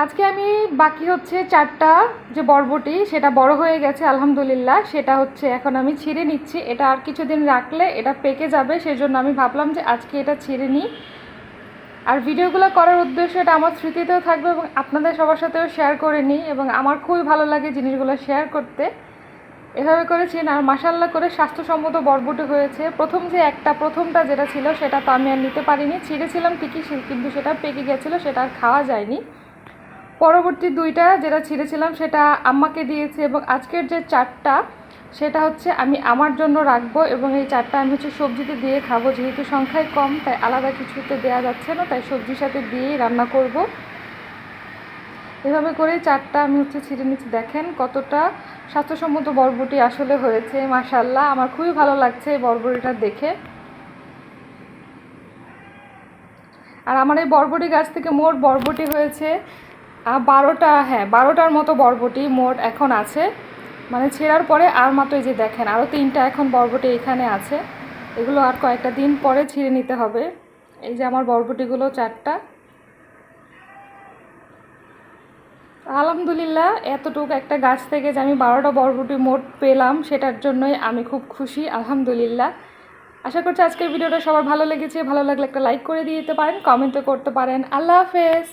আজকে আমি বাকি হচ্ছে চারটা যে বরবটি, সেটা বড় হয়ে গেছে, আলহামদুলিল্লাহ। সেটা হচ্ছে এখন আমি ছিঁড়ে নিচ্ছি। এটা আর কিছুদিন রাখলে এটা পেকে যাবে, সেজন্য আমি ভাবলাম যে আজকে এটা ছিঁড়ে নিই। আর ভিডিওগুলো করার উদ্দেশ্য এটা আমার স্মৃতিতেও থাকবে এবং আপনাদের সবার সাথেও শেয়ার করে নিই এবং আমার খুবই ভালো লাগে জিনিসগুলো শেয়ার করতে। এভাবে করেছি আর মাসাল্লাহ করে স্বাস্থ্যসম্মত বরবটি হয়েছে। প্রথম যে একটা, প্রথমটা যেটা ছিল সেটা তো আমি আর নিতে পারিনি। ছিঁড়েছিলাম ঠিকই, কিন্তু সেটা পেকে গেছিল, সেটা আর খাওয়া যায়নি। পরবর্তী দুইটা যেটা ছিঁড়েছিলাম সেটা আম্মাকে দিয়েছি এবং আজকের যে চারটা সেটা হচ্ছে আমি আমার জন্য রাখব এবং এই চারটা আমি হচ্ছে সবজিতে দিয়ে খাব। যেহেতু সংখ্যায় কম, তাই আলাদা কিছুতে দেওয়া যাচ্ছে না, তাই সবজির সাথে দিয়েই রান্না করব। এভাবে করেই চারটা আমি হচ্ছে ছিঁড়ে নিচ্ছি। দেখেন কতটা স্বাস্থ্যসম্মত বরবটি আসলে হয়েছে মাশাল্লাহ আমার খুবই ভালো লাগছে এই বরবটিটা দেখে। আর আমার এই বরবটি গাছ থেকে মোট বরবটি হয়েছে বারোটা হ্যাঁ বারোটার মতো বরবটি মোট এখন আছে। মানে ছেঁড়ার পরে আর মাত্র এই যে দেখেন আরও তিনটা এখন বরবটি এখানে আছে। এগুলো আর কয়েকটা দিন পরে ছিঁড়ে নিতে হবে। এই যে আমার বরবটিগুলো চারটা। আলহামদুলিল্লাহ, এতটুকু একটা গাছ থেকে যে আমি বারোটা বরবটি মোট পেলাম, সেটার জন্যই আমি খুব খুশি, আলহামদুলিল্লাহ। আশা করছি আজকের ভিডিওটা সবার ভালো লেগেছে। ভালো লাগলে একটা লাইক করে দিয়ে দিতে পারেন কমেন্টও করতে পারেন। আল্লাহ হাফেজ!